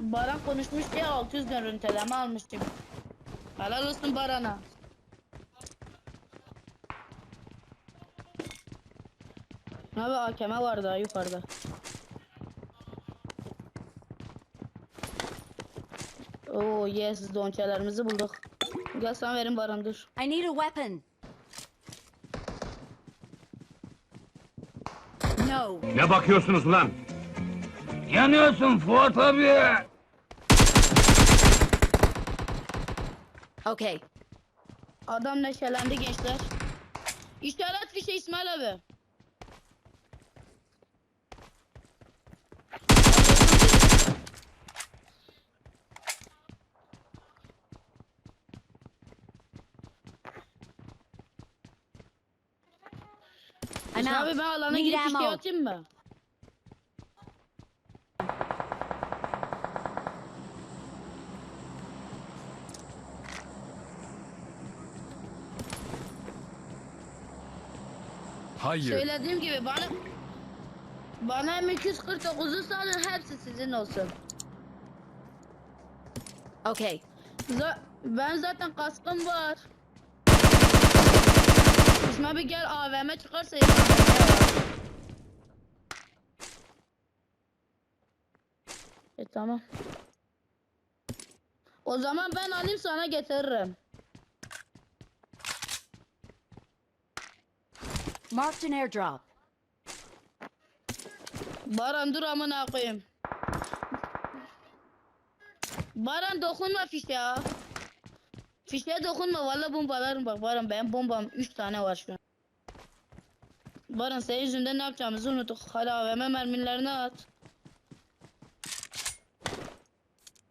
Baran konuşmuş diye 600 görüntüleme almıştım. Helal olsun Baran'a. Abi AKM var daha yukarıda. Oo yes donçelerimizi bulduk. Gel sana verin Baran dur. I need a weapon. No. Ne bakıyorsunuz lan? Yanıyorsun Fuat abi. Okay. Adam neşelendi gençler. İşaret fişe İsmail abi. İsmail abi ben alana Need gidip fişe ammo. atayım mı? Hayır. Söylediğim gibi bana bana M249'u salın hepsi sizin olsun. Okay. Za- ben zaten kaskım var. İsmail abi gel AVM çıkarsa. E tamam. O zaman ben alayım sana getiririm. Marked an airdrop. Baran dur amına koyayım. Baran dokunma fişe. Fişe dokunma valla bombalarım bak Baran benim bombam 3 tane var şu an. Baran senin yüzünden ne yapacağımızı unuttuk. Hala AVM mermilerini at.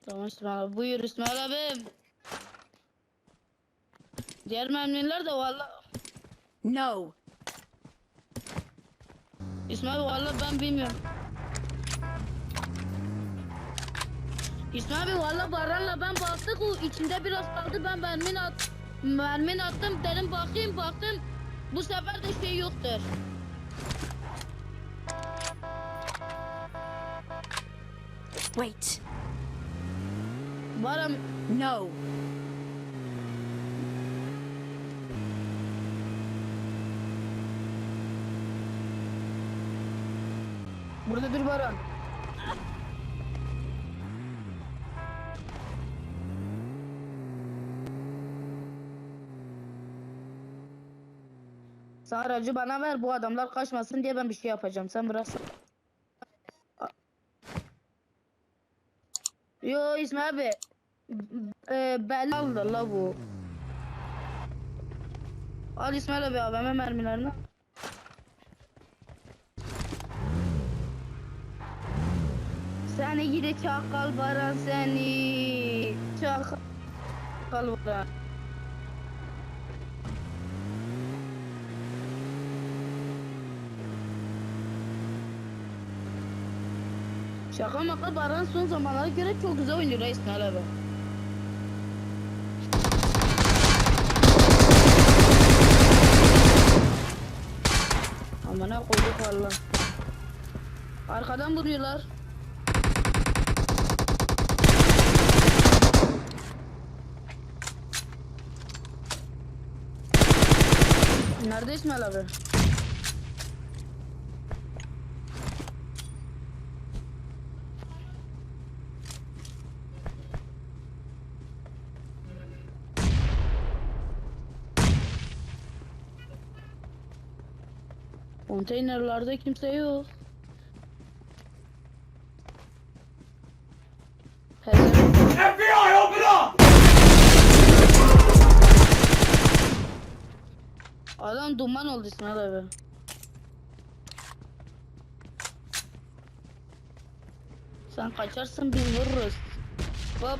Tamam İsmail abi buyur İsmail abi. Diğer mermiler de valla No. İsmail valla ben bilmiyorum. İsmail valla Baran'la ben baktık o içinde biraz kaldı ben mermin at mermin attım dedim bakayım baktım bu sefer de şey yoktur. Wait. Baran No. Burada dur Baran. Sen bana ver bu adamlar kaçmasın diye ben bir şey yapacağım sen biraz. Yo İsmail abi. E, belli aldı la bu. Al İsmail abi AVM mermilerini. Seni gidi çakal baran seni. Çakal baran. Şaka maka Baran son zamanlara göre çok güzel oynuyor İsmail abi. Amına koyduk valla. Arkadan vuruyorlar. Nerede İsmail abi? Konteynerlarda kimse yok. Duman duman oldu İsmail abi. Sen kaçarsın biz vururuz. Hop.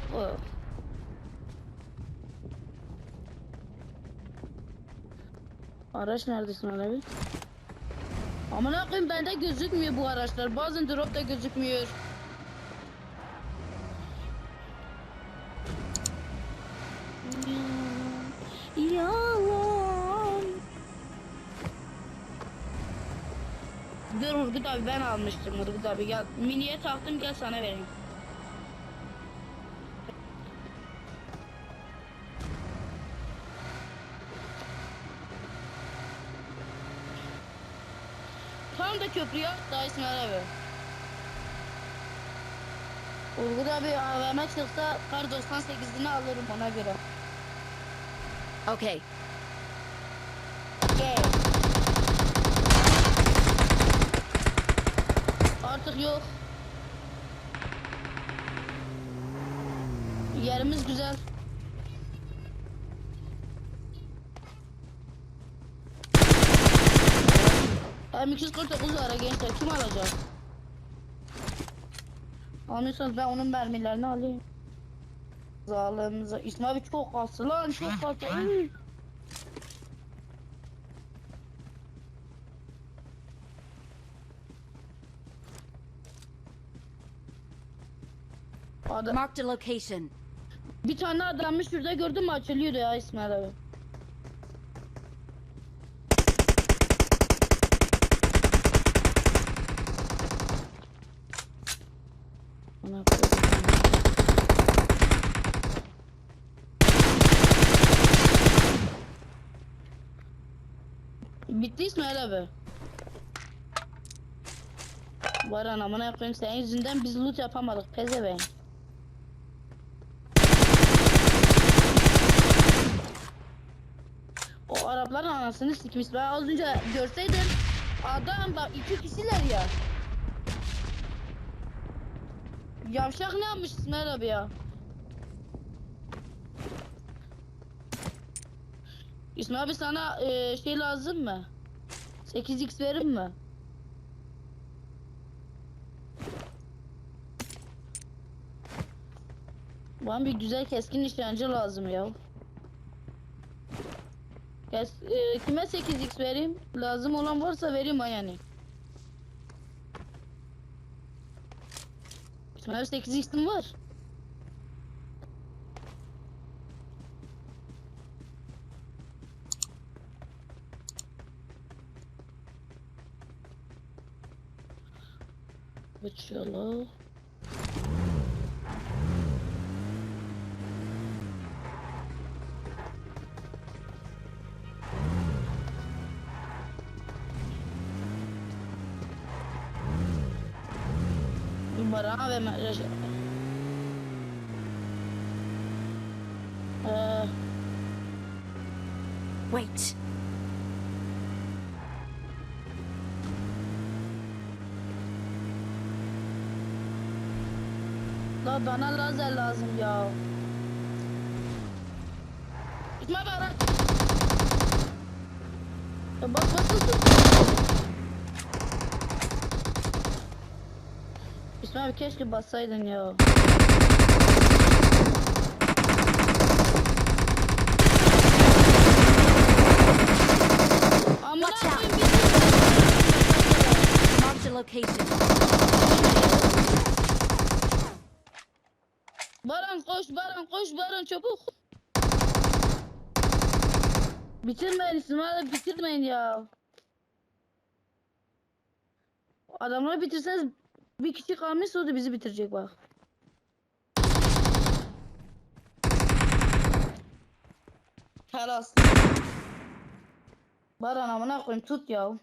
Araç nerede İsmail abi? Aman akıyım bende gözükmüyor bu araçlar. Bazen dropta gözükmüyor. Dur Urgut abi ben almıştım Urgut abi gel. Miniye taktım gel sana vereyim. Tam da köprüye daha İsmail abi. Urgut abi AVM çıksa kar 98'ini alırım ona göre. Okay. Gel. Artık yok. Yerimiz güzel. M249 var ha gençler kim alacak? Almıyorsanız ben onun mermilerini alayım. Zalınıza. İsmail abi çok kastı lan çok. Adam, Marked a location. Bir tane adamı şurada gördüm açılıyordu ya İsmail abi. Bitti İsmail abi. Baran amına koyayım senin yüzünden biz loot yapamadık pezevenk. O Arapların anasını sikmiş. Ben az önce görseydim adam bak iki kişiler ya. Yavşak ne yapmış İsmail abi ya? İsmail abi sana e, şey lazım mı? 8x verir mi? Bana bir güzel keskin nişancı lazım ya. Kes, e, kime 8x vereyim? Lazım olan varsa vereyim ha yani. İsmail 8x'im var. Uçuyorlar. Numara ve mesaj. Ee, Wait. la bana lazer lazım ya. İsmail ara. Ya bas bas bas. İsmail abi keşke bassaydın ya. Watch out. Marked a location. Baran koş Baran koş Baran çabuk. Bitirmeyin İsmail bitirmeyin ya. Adamları bitirseniz bir kişi kalmışsa o da bizi bitirecek bak. Helal. Baran amına koyayım tut ya.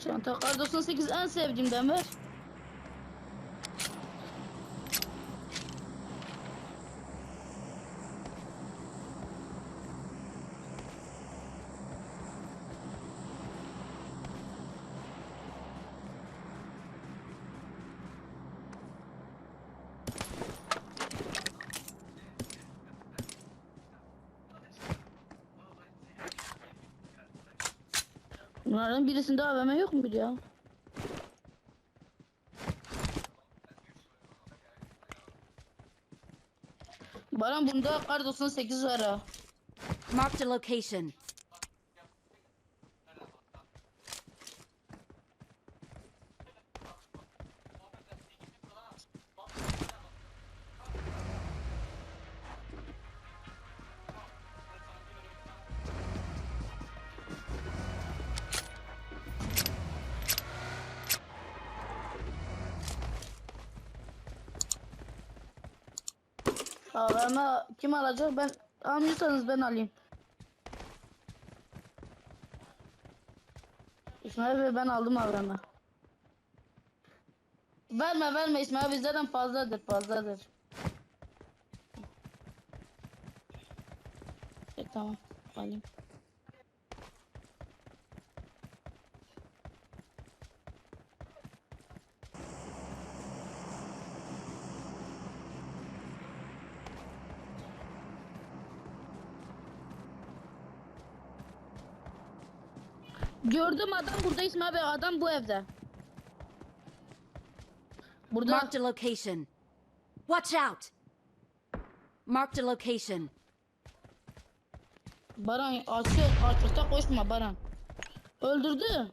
Çanta kar 98 en sevdiğim demir. Bunların birisinde AVM yok mu ya? Baran bunda kar 98 var ha. Marked a location. AVM kim alacak? Ben almıyorsanız ben alayım. İsmail Bey ben aldım AVM. Verme verme İsmail Bey zaten fazladır fazladır. E, tamam alayım. Gördüm adam burada İsmail Bey adam bu evde. Burada Marked a location. Watch out! Marked a location. Baran açık açıkta koşma Baran. Öldürdü.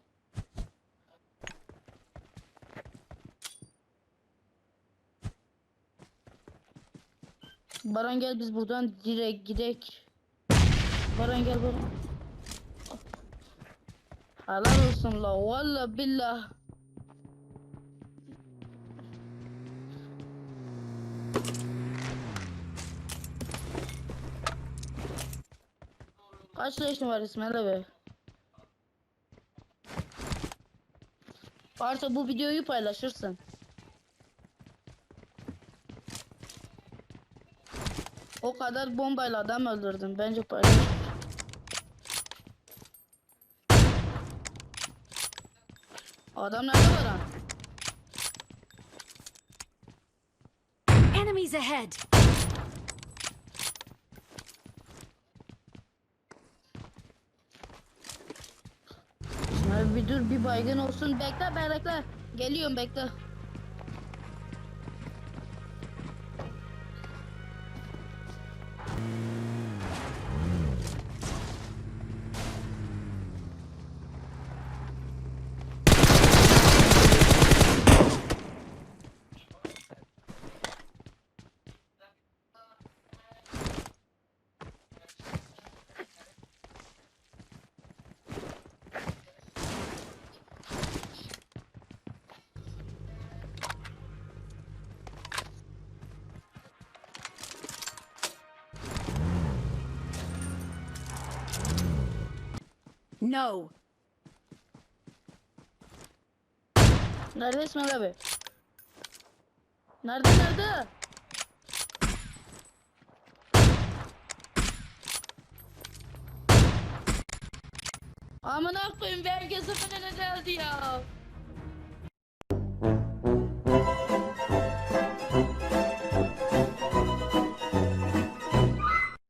Baran gel biz buradan direkt gidek. Baran gel Baran. Helal olsun la valla billah. Kaç yaşın var İsmail abi? Varsa bu videoyu paylaşırsın. O kadar bombayla adam öldürdün. Bence paylaş. Adam nerede var ha? Enemies ahead! İsmail bir dur bir baygın olsun. Bekle bekle. Geliyorum bekle. No! Nerede İsmail abi? Nerede nerede? Amına koyayım herkes önüne geldi ya.